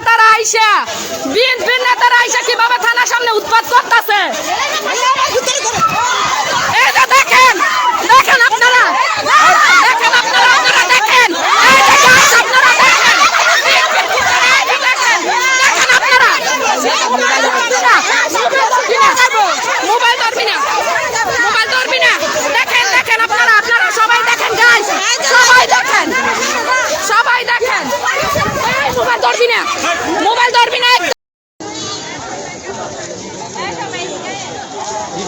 নেতারা আইসা বিএনপির নেতারা আইসা কীভাবে থানার সামনে উৎপাত করতেছে এই যে দেখেন দেখেন আপনারা দেখেন আপনারা আপনারা দেখেন এই যে guys, আপনারা দেখেন এই যে দেখেন দেখেন আপনারা মোবাইল ধরবি না মোবাইল ধরবি না দেখেন দেখেন আপনারা আপনারা সবাই দেখেন গাইস সবাই দেখেন সবাই দেখেন এই, মোবাইল ধরবি না মোবাইল ধরবি না একদম।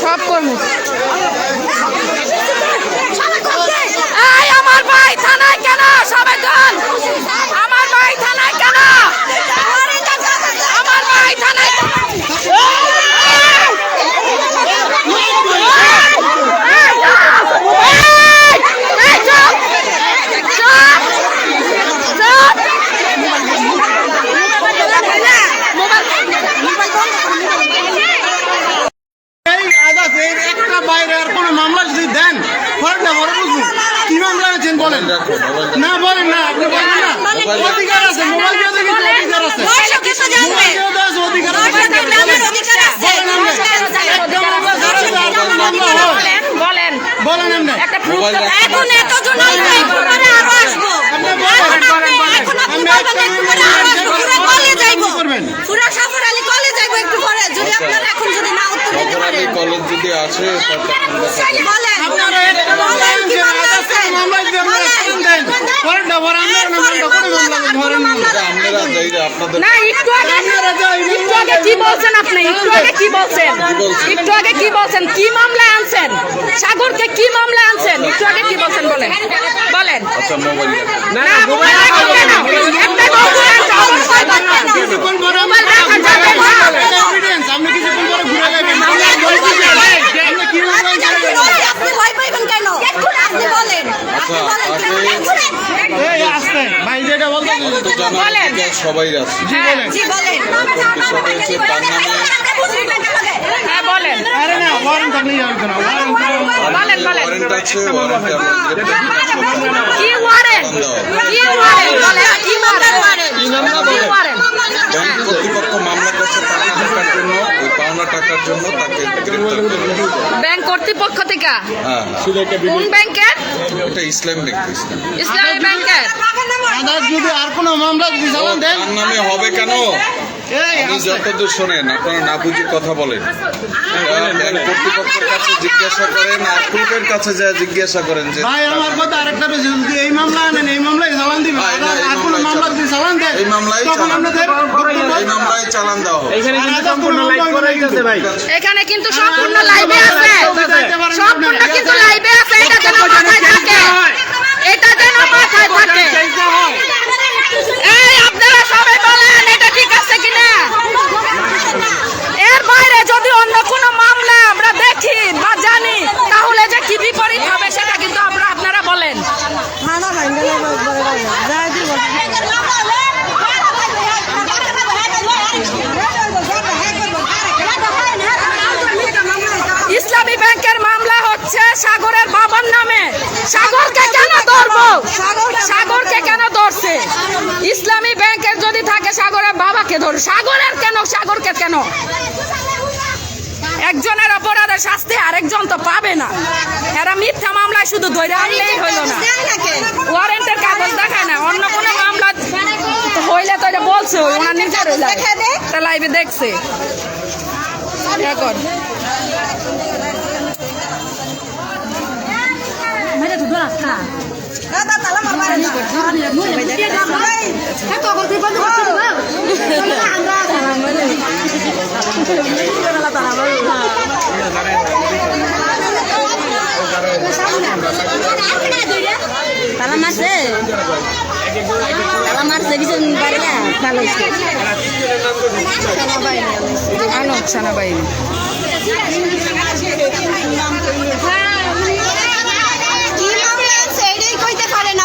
সব কর্মী আমার ভাই থানায় কেন? সবাই আমার ভাই থানায় কেন আমার ভাই থানায় এই, চুপ! চুপ! চুপ! এই আদাস এই একটা বাইরে আর কোনো মামলা যদি দেন না বুঝুন কি মামলা আছেন বলেন? না বলেন না আপনি বলেন না। অধিকার আছে মোবাইল দিয়ে দেখি অধিকার আছে। অধিকার বলেন বলেন এখন আরও আসব। আপনি বলেন একটু করবেন? সাফর আলী কলে যাইবো একটু পরে যদি আপনারা এখন যদি না উত্তর দিতে পারেন। কলেজ যদি আসে বলেন। আপনারা একটা মামলা বলেন কি মামলা আছে? মামলা যদি আপনারা করেন দেন। ফরেন না ফরেন আপনারা মামলা কোনো মামলা ধরেন না। যাই আপনাদের না একটু আগে একটু আগে কি বলছেন আপনি? একটু আগে কি বলছেন? একটু আগে কি বলছেন? কি মামলায় আনছেন? সাগরকে কি মামলায় আনছেন? একটু আগে কি বলছেন বলেন। বলেন। আচ্ছা মোবাইল না মোবাইল কেন একটা ಅವಾಗ সবাই হ্যাঁ ব্যাংক কর্তৃপক্ষ মামলা করছে টাকার জন্য ওই পাওনা টাকার জন্য তাকে ব্যাংক কর্তৃপক্ষ থেকে? হ্যাঁ। কোন ব্যাংকের? এটা ইসলাম ব্যক্তি ইসলাম ইসলামী ব্যাংকের যদি আর কোনো মামলা যদি চালান দেন। তার নামে হবে কেন? এই আপনি যতদূর শোনেন আপনারা না বুঝে কথা বলেন। কর্তৃপক্ষের কাছে জিজ্ঞাসা করেন আর কাছে যা জিজ্ঞাসা করেন যে ভাই আমার কথা আরেকটা রয়েছে যদি এই মামলা আনেন এই মামলায় চালান দিবেন। আর- কোনো মামলা যদি চালান দেন এই মামলায় তখন চালান। আপনাদের এই মামলায় চালান হবে এখানে কিন্তু সম্পূর্ণ লাইভ করে ভাই। এখানে কিন্তু সম্পূর্ণ লাইভে আছে। সম্পূর্ণ কিন্তু লাইভে আছে এটা যেন মাথায় থাকে। এটা যেন মাথায় থাকে এই আপনারা সবাই বলেন এটা ঠিক আছে কিনা এর বাইরে যদি অন্য কোনো মামলা আমরা দেখি বা জানি তাহলে যে কি বিপরীত হবে সেটা কিন্তু আমরা আপনারা বলেন ইসলামী ব্যাংকের মামলা হচ্ছে সাগরের বাবার নামে সাগরকে কেন ধরবো? সাগরকে কেন ধরছে? ইসলামী ব্যাংকের যদি থাকে সাগরের বাবাকে ধর। সাগরের কেন? সাগরকে কেন? একজনের অপরাধের শাস্তি আরেকজন তো পাবে না। এরা মিথ্যা মামলায় শুধু ধরে আনলেই হইল না। ওয়ারেন্টের কাগজ দেখায় না। অন্য কোনো মামলা হইলে তো এটা বলছে ওনার নিজের লাইভে দেখছে। এখন তালা মারছে তালা মারছে কিছু পারে না ভালো হয়েছে আনো সেনাবাহিনী কি মামলা আছে এটাই কইতে পারে না